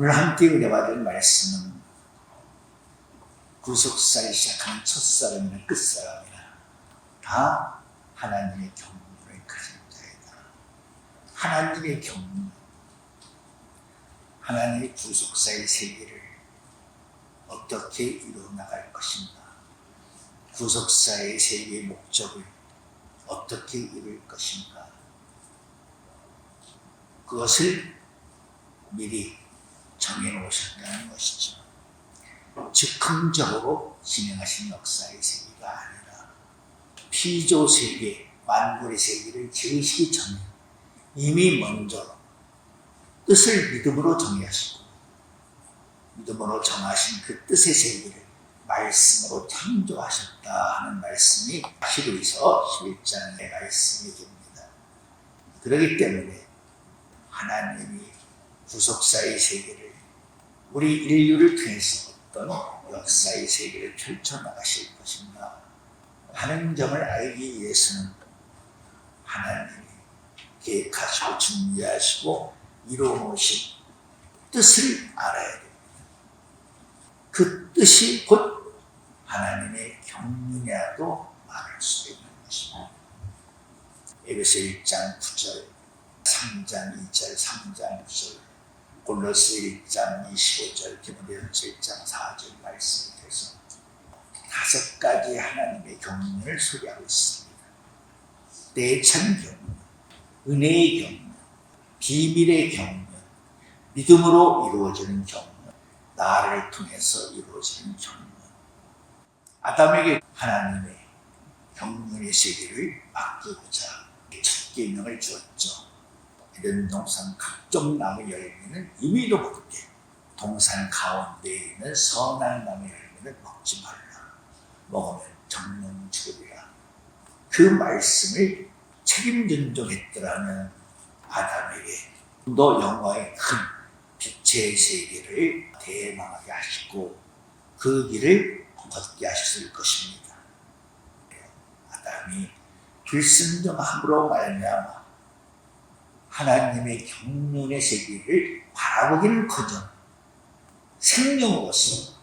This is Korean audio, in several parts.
오늘 함께 은혜받을 말씀은 구속사를 시작하는 첫사람이나 끝사람이나 다 하나님의 경륜을 가진 자이다. 하나님의 경륜, 하나님의 구속사의 세계를 어떻게 이루어나갈 것인가, 구속사의 세계의 목적을 어떻게 이룰 것인가, 그것을 미리 정해놓으셨다는 것이죠. 즉흥적으로 진행하신 역사의 세계가 아니라 피조 세계, 만물의 세계를 지으시기 전에 이미 먼저 뜻을 믿음으로 정의하시고 믿음으로 정하신 그 뜻의 세계를 말씀으로 창조하셨다 하는 말씀이 히브리서 11장의 말씀이 됩니다. 그렇기 때문에 하나님이 구속사의 세계를 우리 인류를 통해서 어떤 역사의 세계를 펼쳐나가실 것인가 하는 점을 알기 위해서는 하나님이 계획하시고 준비하시고 이루어놓으신 뜻을 알아야 됩니다. 그 뜻이 곧 하나님의 경륜이라도 말할 수 있는 것입니다. 에베소 1장 9절, 3장 2절, 3장 9절, 골로스 1장 25절, 디모데전서 1장 4절 말씀이 돼서 다섯 가지 하나님의 경륜을 소개하고 있습니다. 대천 경륜, 은혜의 경륜, 비밀의 경륜, 믿음으로 이루어지는 경륜, 나를 통해서 이루어지는 경륜. 아담에게 하나님의 경륜의 세계를 맡기고자 첫 계명을 주었죠. 이런 동산 각종 나무 열매는 이미도 모르게 동산 가운데 있는 선한 나무 열매를 먹지 말라. 먹으면 정령 죽으리라. 그 말씀을 책임전종했더라면 아담에게 너 영광의 큰 빛의 세계를 대망하게 하시고 그 길을 걷게 하셨을 것입니다. 아담이 불순종함으로 말미암아 하나님의 경륜의 세계를 바라보기는 커녕 생명으로서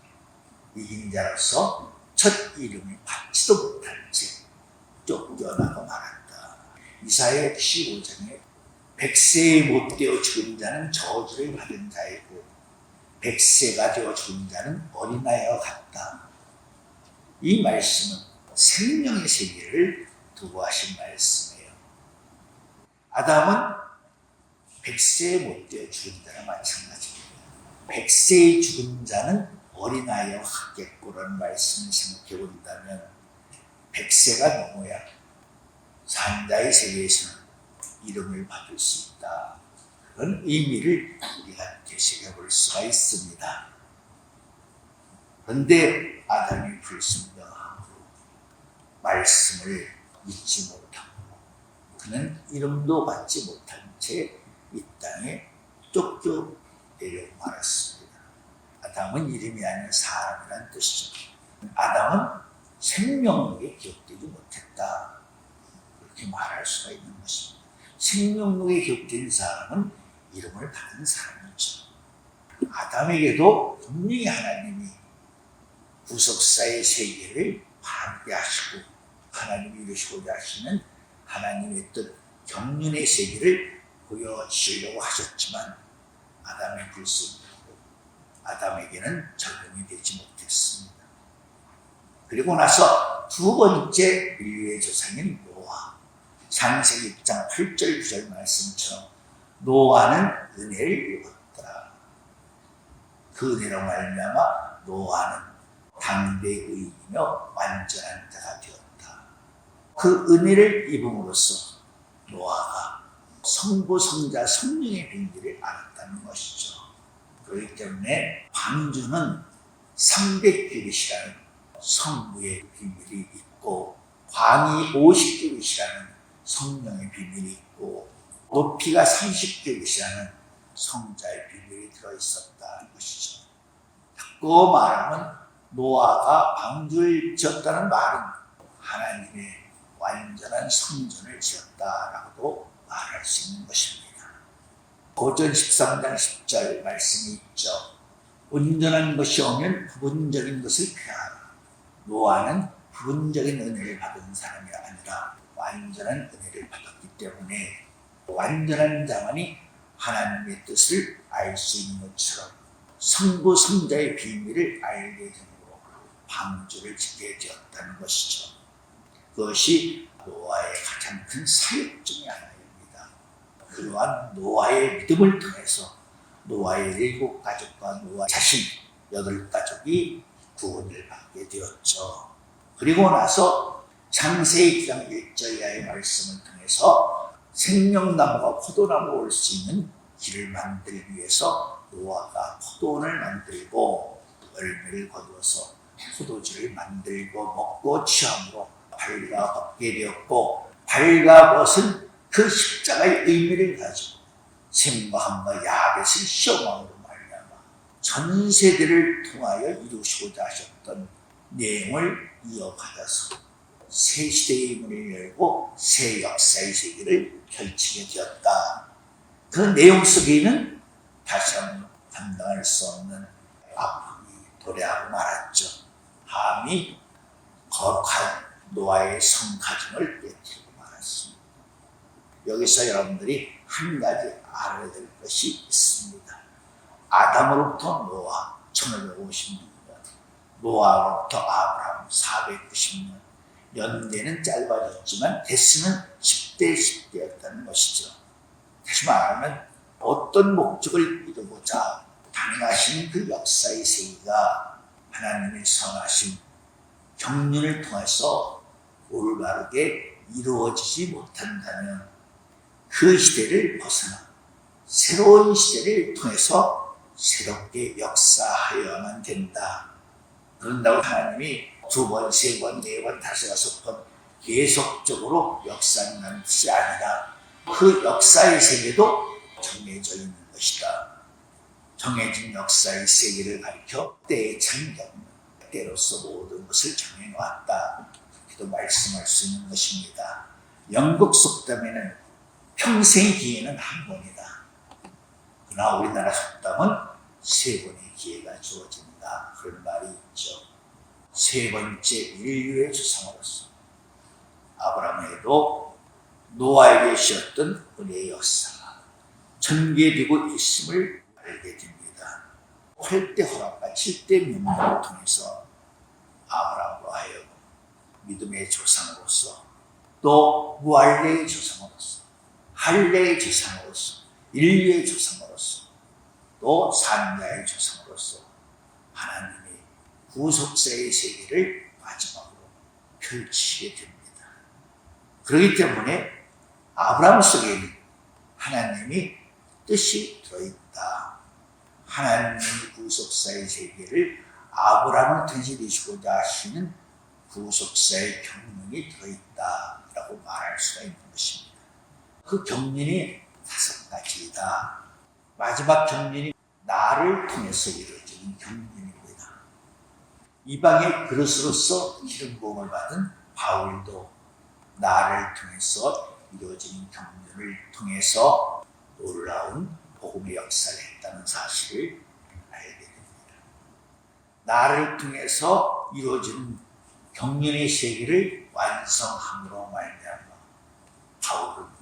이긴 자로서 첫 이름을 받지도 못한 채 쫓겨나고 말았다. 이사야 15장에 백세에 못 되어 죽은 자는 저주를 받은 자이고 백세가 되어 죽은 자는 어린아이와 같다. 이 말씀은 생명의 세계를 두고 하신 말씀이에요. 아담은 백세에 못 되어 죽은 자랑 마찬가지입니다. 백세에 죽은 자는 어린아이와 같겠고라는 말씀을 생각해 본다면 백세가 넘어야 산자의 세계에서는 이름을 받을 수 있다. 그런 의미를 우리가 되새겨 볼 수가 있습니다. 그런데 아담이 불순종함으로 말씀을 믿지 못하고 그는 이름도 받지 못한 채 이 땅에 쫓겨 내려 말았습니다. 아담은 이름이 아닌 사람이란 뜻이죠. 아담은 생명력에 기억되지 못했다. 그렇게 말할 수가 있는 것입니다. 생명력에 기억된 사람은 이름을 받은 사람이죠. 아담에게도 분명히 하나님이 구속사의 세계를 바르게 하시고 하나님이 이루시고자 하시는 하나님의 뜻 경륜의 세계를 보여주시려고 하셨지만 아담의 불순하고 아담에게는 적용이 되지 못했습니다. 그리고 나서 두 번째 인류의 조상인 노아 창세기 6장 8절 9절 말씀처럼 노아는 은혜를 입었다. 그 은혜로 말미암아 노아는 당대의이며 완전한 자가 되었다. 그 은혜를 입음으로써 노아가 성부, 성자, 성령의 비밀을 알았다는 것이죠. 그렇기 때문에 방주는 300규빗이라는 성부의 비밀이 있고 광이 50규빗이라는 성령의 비밀이 있고 높이가 30규빗이라는 성자의 비밀이 들어있었다는 것이죠. 바꿔 말하면 노아가 방주를 지었다는 말은 하나님의 완전한 성전을 지었다라고도 말할 수 있는 것입니다. 고전 13장 10절 말씀이 있죠. 온전한 것이 오면 부분적인 것을 피하라. 노아는 부분적인 은혜를 받은 사람이 아니라 완전한 은혜를 받았기 때문에 완전한 자만이 하나님의 뜻을 알 수 있는 것처럼 성부 성자의 비밀을 알게 되므로 방주를 짓게 되었다는 것이죠. 그것이 노아의 가장 큰 사역 중의 하나입니다. 그러한 노아의 믿음을 통해서 노아의 일곱 가족과 노아 자신 여덟 가족이 구원을 받게 되었죠. 그리고 나서 창세기 2장 1절 이하의 말씀을 통해서 생명나무가 포도나무 올 수 있는 길을 만들기 위해서 노아가 포도원을 만들고 열매를 거두어서 포도주를 만들고 먹고 취함으로 발가 벗게 되었고 발가 벗은 그 십자가의 의미를 가지고 셈과 함과 야벳을 시험함으로 말미암아 전 세대를 통하여 이루시고자 하셨던 내용을 이어받아서 새 시대의 문을 열고 새 역사의 세계를 펼치게 되었다. 그 내용 속에는 다시 한번 감당할 수 없는 아픔이 도래하고 말았죠. 함이 거룩한 노아의 성가정을 말았습니다. 여기서 여러분들이 한 가지 알아야 될 것이 있습니다. 아담으로부터 노아 1550년, 노아로부터 아브라함 490년, 연대는 짧아졌지만 대수는 10대 10대였다는 것이죠. 다시 말하면 어떤 목적을 이루고자 당하신 그 역사의 세계가 하나님의 선하신 경륜을 통해서 올바르게 이루어지지 못한다면 그 시대를 벗어나 새로운 시대를 통해서 새롭게 역사하여야만 된다. 그런다고 하나님이 두 번, 세 번, 네 번, 다섯, 여섯 번 계속적으로 역사하는 뜻이 아니라 그 역사의 세계도 정해져 있는 것이다. 정해진 역사의 세계를 가리켜 때의 창경, 때로서 모든 것을 정해놓았다. 이렇게도 말씀할 수 있는 것입니다. 영국 속담에는 평생 기회는 한 번이다. 그러나 우리나라 속담은 세 번의 기회가 주어진다. 그런 말이 있죠. 세 번째 인류의 조상으로서 아브라함에도 노아에게 주었던 은혜의 역사가 전개되고 있음을 알게 됩니다. 8대 허락과 7대 명령을 통해서 아브라함으로 하여금 믿음의 조상으로서 또 무할례의 조상으로서 할례의 조상으로서 인류의 조상으로서 또 산자의 조상으로서 하나님의 구속사의 세계를 마지막으로 펼치게 됩니다. 그렇기 때문에 아브라함 속에는 하나님이 뜻이 들어있다. 하나님의 구속사의 세계를 아브라함을 통해서 이루시고자 하시는 구속사의 경륜이 들어있다 라고 말할 수가 있는 것입니다. 그 경륜이 다섯 가지이다. 마지막 경륜이 나를 통해서 이루어지는 경륜입니다. 이방의 그릇으로서 기름 부음을 받은 바울도 나를 통해서 이루어지는 경륜을 통해서 놀라운 복음의 역사를 했다는 사실을 알게 됩니다. 나를 통해서 이루어지는 경륜의 세계를 완성함으로 말미암아 바울은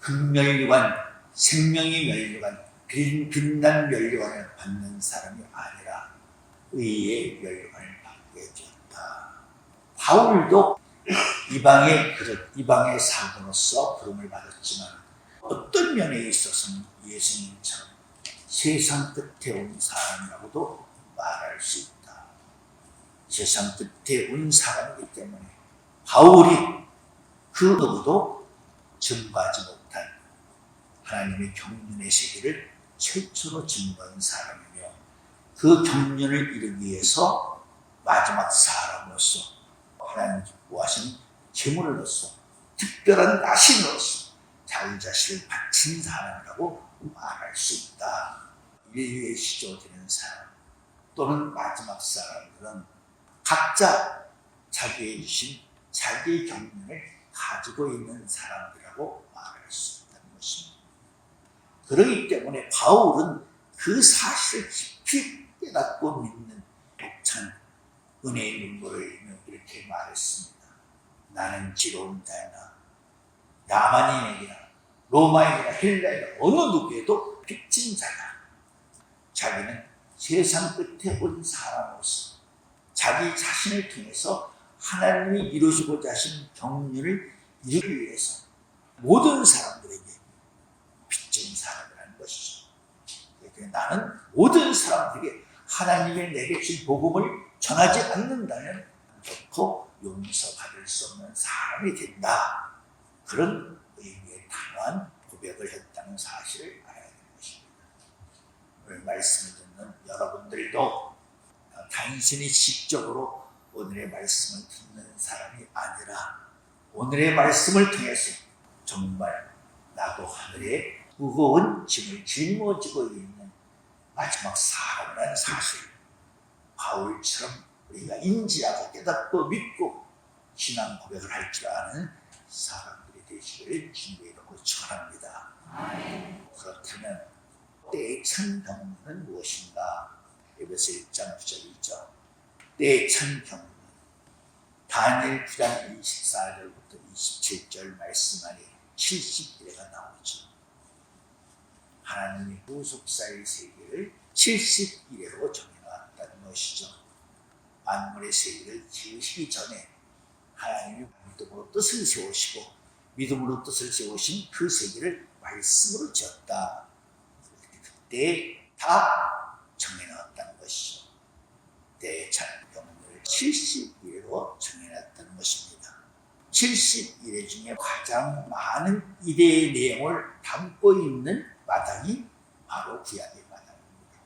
극멸류관, 생명의 멸류관, 빛- 빛난 멸류관을 받는 사람이 아니라 의의 멸류관을 받게 되었다. 바울도 이방의 이방의 사도로서 부름을 받았지만 어떤 면에 있어서는 예수님처럼 세상 끝에 온 사람이라고도 말할 수 있다. 세상 끝에 온 사람이기 때문에 바울이 그 누구도 증거하지 못한 하나님의 경륜의 세계를 최초로 증거한 사람이며 그 경륜을 이루기 위해서 마지막 사람으로서 하나님 기뻐하신 제물로서 특별한 나신으로서 자기 자신을 바친 사람이라고 말할 수 있다. 인류의 시조 되는 사람 또는 마지막 사람들은 각자 자기의 주신 자기의 경륜을 가지고 있는 사람이라고 말할 수 것입니다. 그러기 때문에 바울은 그 사실을 깊이 깨닫고 믿는 벅찬 은혜의 눈물을 흘리며 이렇게 말했습니다. 나는 지로운 자이나 야만인에게나 로마인이나 헬라인이나 어느 누구에도 빚진 자다. 자기는 세상 끝에 온 사람으로서 자기 자신을 통해서 하나님이 이루시고자 하신 경륜을 이루기 위해서 모든 사람들에게 빚 진 사람이라는 것이죠. 그러니까 나는 모든 사람들에게 하나님의 내게 준 복음을 전하지 않는다면 결코 용서받을 수 없는 사람이 된다. 그런 의미의 단호한 고백을 했다는 사실을 알아야 되는 것입니다. 오늘 말씀을 듣는 여러분들도 단순히 식적으로 오늘의 말씀을 듣는 사람이 아니라 오늘의 말씀을 통해서 정말 나도 하늘에 무거운 짐을 짊어 지고 있는 마지막 사람이라는 사실 바울처럼 우리가 인지하고 깨닫고 믿고 신앙 고백을 할 줄 아는 사람들이 되시기를 주님의 이름으로 축원합니다. 그렇다면 때의 찬 경륜은 무엇인가? 에베소 1장 9절이죠. 때의 찬 경륜은 다니엘 9장 24절부터 27절 말씀 안에 70일에가 나오죠. 하나님이 후속사의 세계를 70일에로 정해놨다는 것이죠. 만물의 세계를 지으시기 전에 하나님이 믿음으로 뜻을 세우시고 믿음으로 뜻을 세우신 그 세계를 말씀으로 지었다. 그때 다 정해놨다는 것이죠. 대찬 경을 70일로 정해놨다는 것입니다. 70일 중에 가장 많은 일의 내용을 담고 있는 마당이 바로 구약의 마당입니다.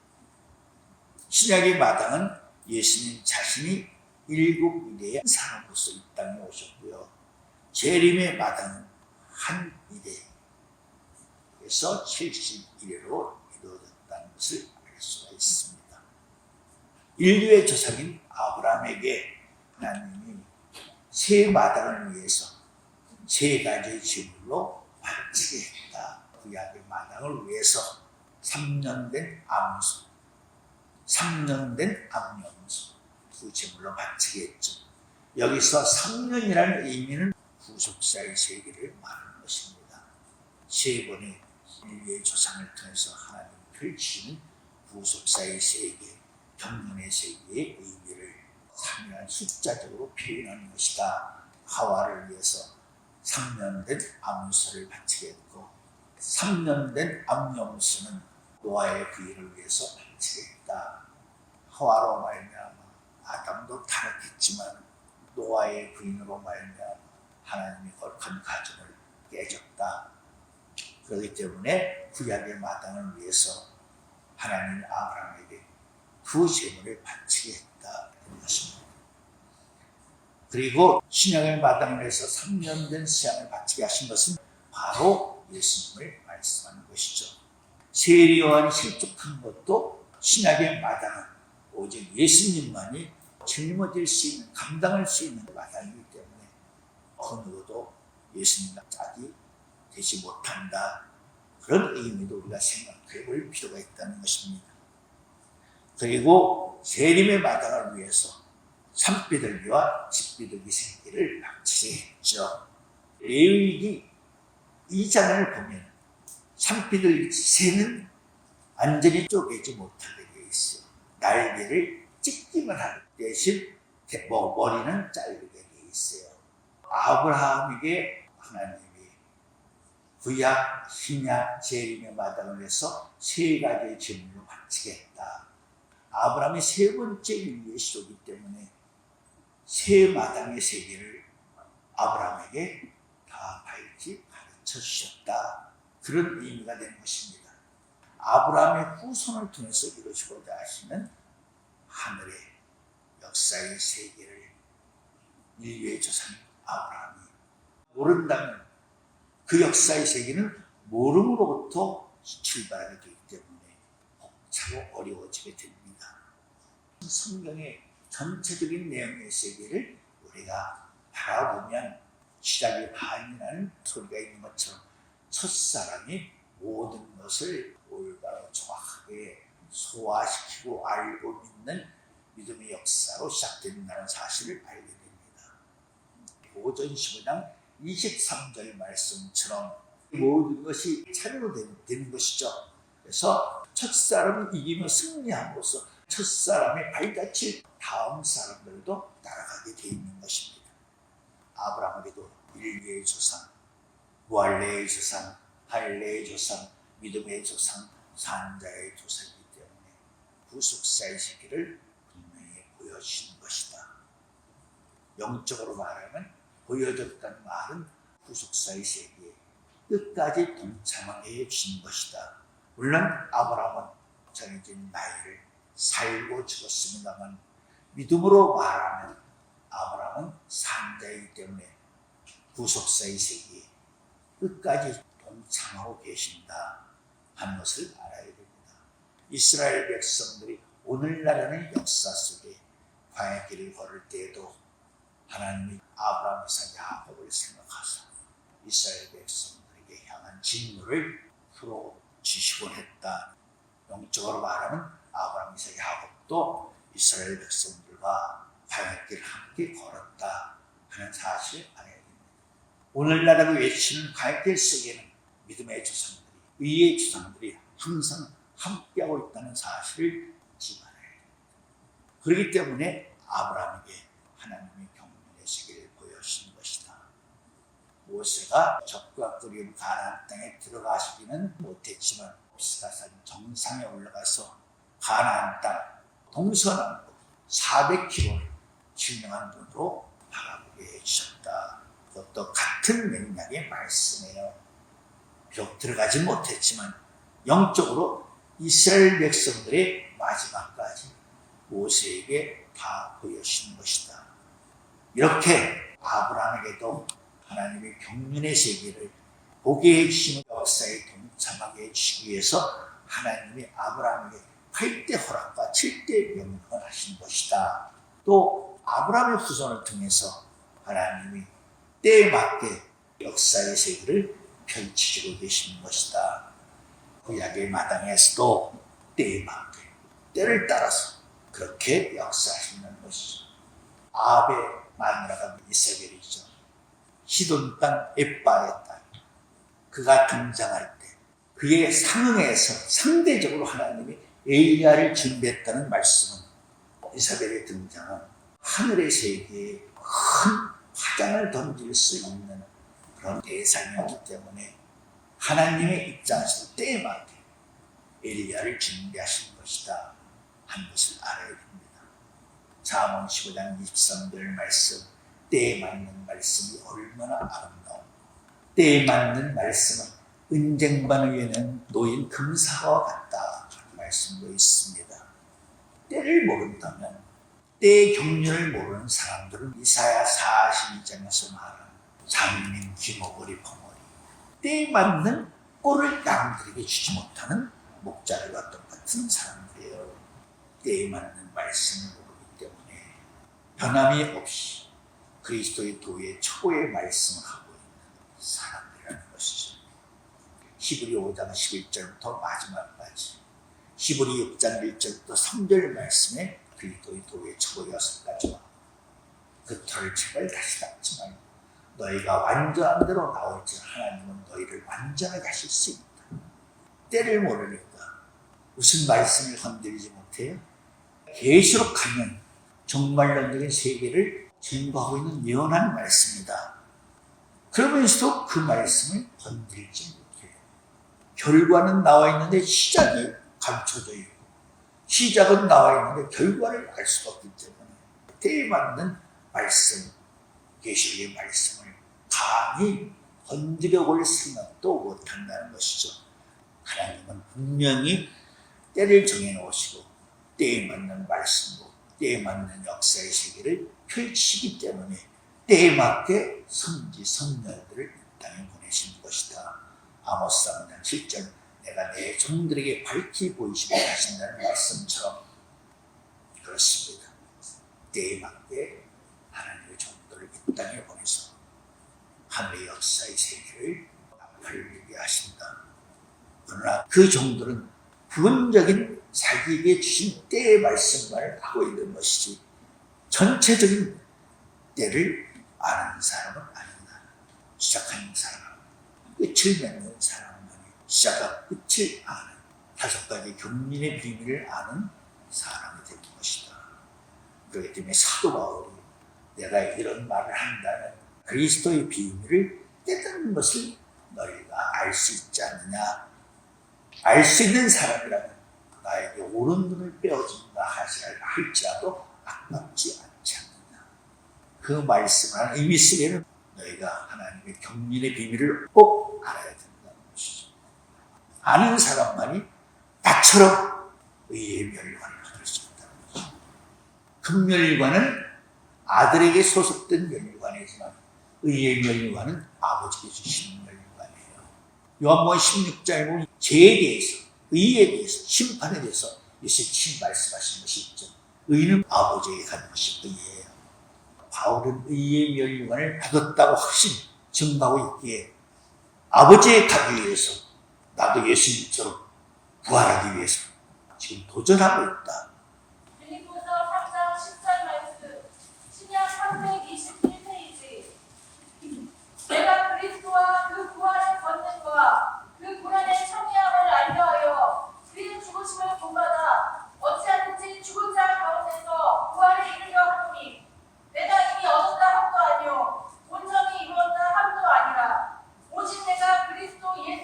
신약의 마당은 예수님 자신이 일곱 일의 사람으로서 이 땅에 오셨고요. 재림의 마당은 한 일에서 70일로 이루어졌다는 것을 알 수가 있습니다. 인류의 조상인 아브라함에게 하나님이 세 마당을 위해서 세 가지 제물로 바치게 구약의 마당을 위해서 3년 된 암소, 3년 된 암염소 두 제물로 바치게 했죠. 여기서 3년이라는 의미는 구속사의 세계를 말하는 것입니다. 세 번의 인류의 조상을 통해서 하나님 펼치는 구속사의 세계, 경륜의 세계의 의미를 상이한 숫자적으로 표현하는 것이다. 하와를 위해서 3년 된 암소를 바치게 했고 3년 된 암염소는 노아의 부인을 위해서 바치게 했다. 하와로 말미암아 아담도 타락했지만 노아의 부인으로 말미암아 하나님이 거룩한 가정을 깨졌다. 그렇기 때문에 구약의 마당을 위해서 하나님이 아브라함에게 그 했다. 는 것입니다. 그리고 신약의 마당을 위해서 3년 된 수양을 바치게 하신 것은 바로 예수님을 말씀하는 것이죠. 세리요한이 실족한 것도 신약의 마당은 오직 예수님만이 짊어질 수 있는, 감당할 수 있는 마당이기 때문에 그 누구도 예수님까지 되지 못한다. 그런 의미도 우리가 생각해 볼 필요가 있다는 것입니다. 그리고 세림의 마당을 위해서 산비둘기와 집비둘기 새끼를 바치게 했죠. 레위기 2장을 보면 산비둘기 새는 완전히 쪼개지 못하게 되어 있어요. 날개를 찢기만 하는 대신 뭐 머리는 자르게 되어 있어요. 아브라함에게 하나님이 구약, 신약, 재림의 마당을 해서 세 가지의 바치게 했다. 아브라함이 세 번째 인류의 시도기 때문에 세 마당의 세계를 아브라함에게 다 밝히 주셨다. 그런 의미가 되는 것입니다. 아브라함의 후손을 통해서 이루시고자 하시는 하늘의 역사의 세계를 인류의 조상 아브라함이 모른다면 그 역사의 세계는 모름으로부터 출발하게 되기 때문에 벅차고 어려워지게 됩니다. 성경의 전체적인 내용의 세계를 우리가 바라보면 시작이 반이라는 소리가 있는 것처럼 첫사람이 모든 것을 올바로 정확하게 소화시키고 알고 믿는 믿음의 역사로 시작된다는 사실을 알게 됩니다. 오전 15장 23절 말씀처럼 모든 것이 차례로 되는 것이죠. 그래서 첫사람을 이기며 승리함으로써 첫사람의 발자취 다음 사람들도 따라가게 되어 있는 것입니다. 아브라함에게도 일개의 조상, 무할레의 조상, 할레의 조상, 믿음의 조상, 산자의 조상이기 때문에 구속사의 세계를 분명히 보여주신 것이다. 영적으로 말하면 보여줬다는 말은 구속사의 세계에 끝까지 동참하게 해주신 것이다. 물론 아브라함은 정해진 나이를 살고 죽었습니다만 믿음으로 말하면 아브라함은 산자이기 때문에 구속사의 세계에 끝까지 동참하고 계신다 하는 것을 알아야 됩니다. 이스라엘 백성들이 오늘날의 역사 속에 광야 길을 걸을 때에도 하나님이 아브라함, 이삭, 야곱을 생각하사 이스라엘 백성들에게 향한 진노를 풀어주시곤 했다. 영적으로 말하면 아브라함, 이삭, 야곱도 이스라엘 백성들과 광야 길을 함께 걸었다 하는 사실을 알아야. 오늘날하고 외치는 광야길 속에는 믿음의 조상들이, 의의 조상들이 항상 함께하고 있다는 사실을 말아야 됩니다. 그렇기 때문에 아브라함에게 하나님이 경륜의 세계를 보여주신 것이다. 모세가 적과 그리움 가나안 땅에 들어가시기는 못했지만 스가산 정상에 올라가서 가나안 땅 동서남북 400km를 증명한 눈으로 바라보게 해주셨다. 그것도 같은 맥락의 말씀이에요. 비록 들어가지 못했지만 영적으로 이스라엘 백성들의 마지막까지 모세에게 다 보여주신 것이다. 이렇게 아브라함에게도 하나님의 경륜의 세계를 보게 해주시는 역사에 동참하게 해주시기 위해서 하나님이 아브라함에게 8대 허락과 7대 명령을 하신 것이다. 또 아브라함의 후손을 통해서 하나님이 때에 맞게 역사의 세계를 펼치고 계시는 것이다. 구약의 마당에서도 때에 맞게 때를 따라서 그렇게 역사하시는 것이죠. 아베 마누라가 이세벨이죠. 시돈 땅 에빠의 딸. 그가 등장할 때 그의 상응에서 상대적으로 하나님이 엘리야를 준비했다는 말씀은 이사벨의 등장은 하늘의 세계에 큰 화장을 던질 수 있는 그런 대상이었기 때문에 하나님의 입장에서 때에 맞게 엘리야를 준비하신 것이다 하는 것을 알아야 됩니다. 잠언 15장 23절 말씀 때에 맞는 말씀이 얼마나 아름다운 때에 맞는 말씀은 은쟁반 위에는 놓인 금사와 같다 말씀도 있습니다. 때를 모른다면 때의 경륜을 모르는 사람들은 이사야 42장에서 말하는 장님 기모거리 버머리 때에 맞는 꼴을 양들에게 주지 못하는 목자들과 똑같은 사람들이에요. 때에 맞는 말씀을 모르기 때문에 변함이 없이 그리스도의 도의 초고의 말씀을 하고 있는 사람들이라는 것이죠. 히브리 5장 11절부터 마지막까지 히브리 6장 1절부터 3절 말씀에 그리스도의 도의 초고 여섯까지와 그 털책을 다시 말고 너희가 완전한 대로 나올지 하나님은 너희를 완전하게 하실 수 있다. 때를 모르니까 무슨 말씀을 건드리지 못해요? 계시록 가면 정말론적인 세계를 증거하고 있는 예언한 말씀이다. 그러면서도 그 말씀을 건드리지 못해요. 결과는 나와 있는데 시작이 감춰져 있고 시작은 나와 있는데 결과를 알 수가 없기 때문에 때에 맞는 말씀, 계시의 말씀을 감히 건드려 볼 생각도 못한다는 것이죠. 하나님은 분명히 때를 정해놓으시고 때에 맞는 말씀으로 때에 맞는 역사의 세계를 펼치기 때문에 때에 맞게 선지 선녀들을 이 땅에 보내신 것이다. 아모스 3장 7절 내가 내 종들에게 밝히 보이시게 하신다는 말씀처럼 그렇습니다. 때에 맞게 하나님의 종들을 이 땅에 보내서 하늘의 역사의 세계를 펼리게 하신다. 그러나 그 정도는 부분적인 자기에게 주신 때의 말씀만을 하고 있는 것이지 전체적인 때를 아는 사람은 아니다. 시작하는 사람, 끝을 맺는 사람만이 시작과 끝을 아는 다섯 가지 경륜의 비밀을 아는 사람이 되는 것이다. 그렇기 때문에 사도 바울이 내가 이런 말을 한다는 그리스도의 비밀을 깨닫는 것을 너희가 알 수 있지 않느냐. 알 수 있는 사람이라면 나에게 옳은 눈을 빼어준다 할지라도 아깝지 않지 않느냐. 그 말씀을 의미 속에는 너희가 하나님의 경륜의 비밀을 꼭 알아야 것이죠. 아는 사람만이 나처럼 의의 멸관을 받을 수 있다는 거죠. 금멸관은 아들에게 소속된 멸관이지만 의의 멸관은 아버지께 주신 멸관이에요. 요한복음 16장에 보면 죄에 대해서, 의에 대해서, 심판에 대해서 예수님 말씀하신 것이 있죠. 의는 아버지에게 가는 것이 의예요. 바울은 의의 멸관을 받았다고 확신 증가하고 있기에 아버지의 가기 위해서 나도 예수님처럼 부활하기 위해서 지금 도전하고 있다. 빌립보서 3장 10절 말씀 신약 321페이지 내가 그리스도와 그 부활의 권능과 그 고난의 청이함을 알려하여 그의 죽으심을 본받아 어찌하든지 죽은 자 가운데서 부활에 이르려 하노니 내가 이미 얻었다 함도 아니요 온전히 이루었다 함도 아니라 오직 내가 그리스도 예수께 잡힌 바는 그것을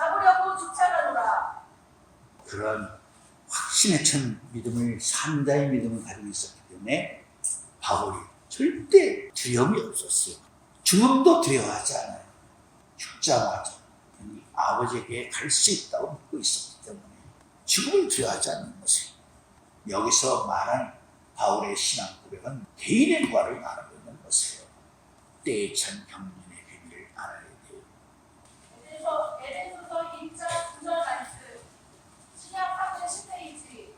잡으려고 주창하노라 그런 확신에 찬 믿음을 산자의 믿음을 가지고 있었기 때문에 바울이 절대 두려움이 없었어요. 죽음도 두려워하지 않아요. 죽자마자 아버지에게 갈 수 있다고 믿고 있었기 때문에 죽음을 두려워하지 않는 것이에요. 여기서 말한 바울의 신앙 고백은 개인의 부활을 말하고 있는 것이에요. 때에 찬 경륜의 비밀을 알아야 돼요. 에베소, 에베소서 2장 9절 말씀 신약 학은 10페이지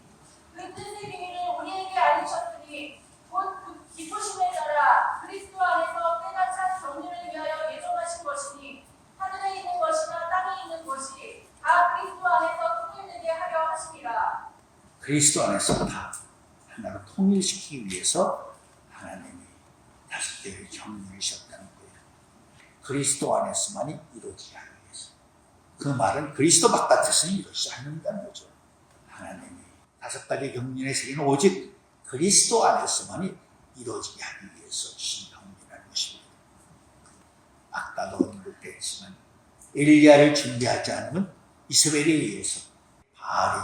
그 뜻의 비밀을 우리에게 알리셨으니 곧그 따라 그리스도 안에서 때가 찬 정리를 위하여 예정하신 것이니 하늘에 있는 것이나 땅에 있는 것이 다 그리스도 안에서 통일되게 하려 하심이라 그리스도 안에서 다 하나로 통일시키기 위해서 하나님이 다섯 개의 경륜이셨다는 거예요. 그리스도 안에서만이 이루어지게 하기 위해서. 그 말은 그리스도 바깥에서는 이루어지지 않는다는 거죠. 하나님이 다섯 가지 경륜의 세계는 오직 그리스도 안에서만이 이루어지게 하기 위해서 주신 경륜이라는 것입니다. 아까도 언급했지만 엘리야를 준비하지 않으면 이스라엘에 의해서 바알이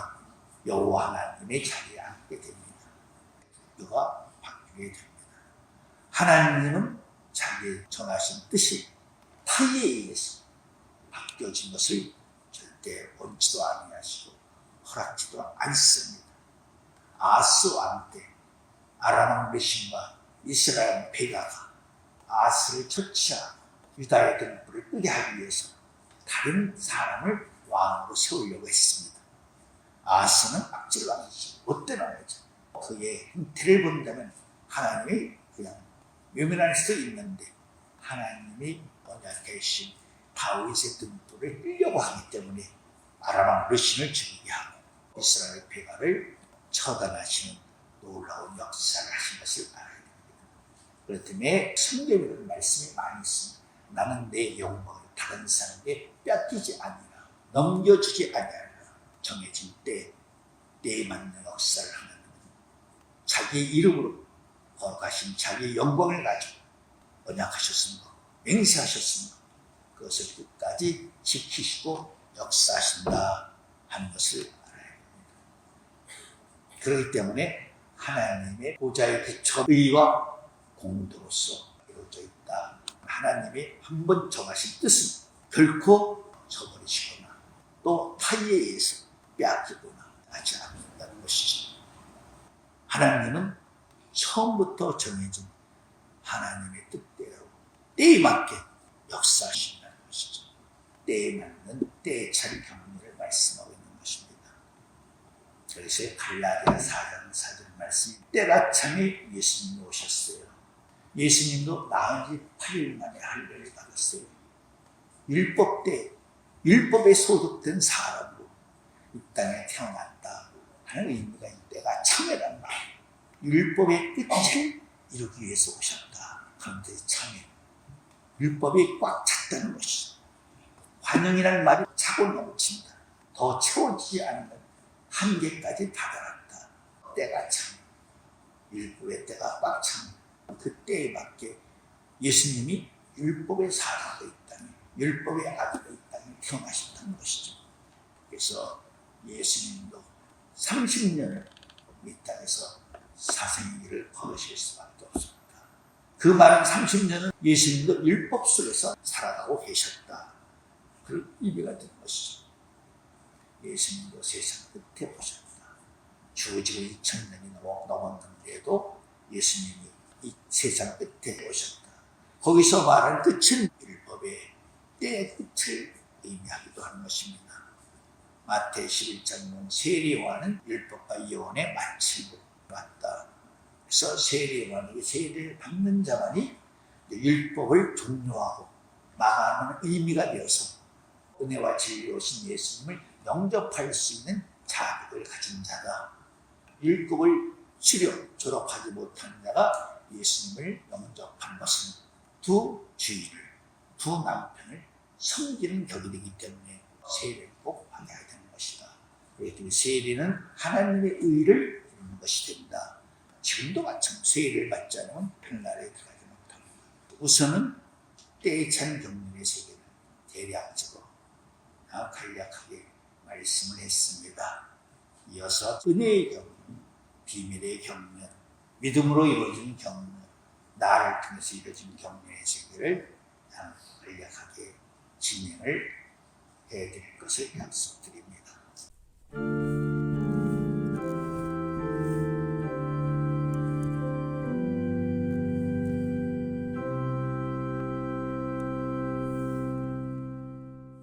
여호와 하나님의 자리에 앉게 됩니다. 그가 바뀌게 됩니다. 하나님은 자기의 정하신 뜻이 타의에 의해서 바뀌어진 것을 절대 원치도 아니하시고 허락지도 않습니다. 아스 왕때 아람 레신과 이스라엘 베가가 아스를 처치하고 유다의 등불을 끄게 하기 위해서 다른 사람을 왕으로 세우려고 했습니다. 아스는 악질 왕이죠. 못된 왕이죠. 그의 행태를 본다면 하나님이 그냥 외면할 수 있는데 하나님이 언약하신 다윗의 등불을 끌려고 하기 때문에 아람왕 르신을 죽이게 하고 이스라엘 배가를 처단하시는 놀라운 역사를 하신 것을 알아야 됩니다. 그렇기 때문에 성경에 이런 말씀이 많이 있습니다. 나는 내 영광을 다른 사람에게 뺏기지 아니라 넘겨주지 아니하라 정해진 때 때에 맞는 역사를 하는 자기의 이름으로 거룩하신 자기의 영광을 가지고 언약하셨습니다. 맹세하셨습니다. 그것을 끝까지 지키시고 역사하신다 하는 것을 알아야 됩니다. 그렇기 때문에 하나님의 보좌의 기초 의와 공도로서 이루어져 있다. 하나님이 한 번 정하신 뜻은 결코 저버리시거나 또 타의에 의해서 빼앗기거나 하지 않는다는 것이죠. 하나님은 처음부터 정해진 하나님의 뜻대로 때에 맞게 역사하신다는 것이죠. 때에 맞는 때에 차린 경륜을 말씀하고 있는 것입니다. 그래서 갈라디아 4장 4절 말씀이 때가 참에 예수님이 오셨어요. 예수님도 나은 지 8일 만에 할례를 받았어요. 율법 때 율법에 소속된 사람으로 이 땅에 태어났다 하는 의미가 있는 때가 참회란 말이에요. 율법의 끝을 이루기 위해서 오셨다. 그런데 참회. 율법이 꽉 찼다는 것이죠. 환영이라는 말이 차고 넘칩니다. 더 채워지지 않으면 한계까지 다다랐다. 때가 참. 율법의 때가 꽉 참. 그 때에 맞게 예수님이 율법의 사람도 있다니, 율법의 아들도 있다니 태어나셨다는 것이죠. 그래서 예수님도 30년을 이 땅에서 사생일을 걸으실 수밖에 없습니다. 그 많은 30년은 예수님도 율법 속에서 살아가고 계셨다. 그런 의미가 되는 것이죠. 예수님도 세상 끝에 오셨다. 주어지고 2000년이 넘어, 넘었는데도 예수님이 이 세상 끝에 오셨다. 거기서 말하는 끝은 율법의 때의 끝을 의미하기도 하는 것입니다. 마태 11장은 세례와는 율법과 예언의 마침을 왔다. 그래서 세례와는 세례를 받는 자만이 율법을 종료하고 마감하는 의미가 되어서 은혜와 진리오신 예수님을 영접할 수 있는 자격을 가진 자다. 율법을 수료 졸업하지 못한 자가 예수님을 영접한 것은 두 주인을 두 남편을 섬기는 격이 되기 때문에 세례를 꼭 받아야 되는 것이다. 그렇기 세례는 하나님의 의를 이루는 것이 된다. 지금도 마찬가지 세례를 받지 않으면 하늘나라에 들어가지 못합니다. 우선은 때에 찬 경륜의 세계는 대략적으로 아, 간략하게 말씀을 했습니다. 이어서 은혜의 경륜, 비밀의 경륜, 믿음으로 이루어진 경륜, 나를 통해서 이루어진 경륜의 세계를 아, 간략하게 진행을 해드릴 것을 약속드립니다.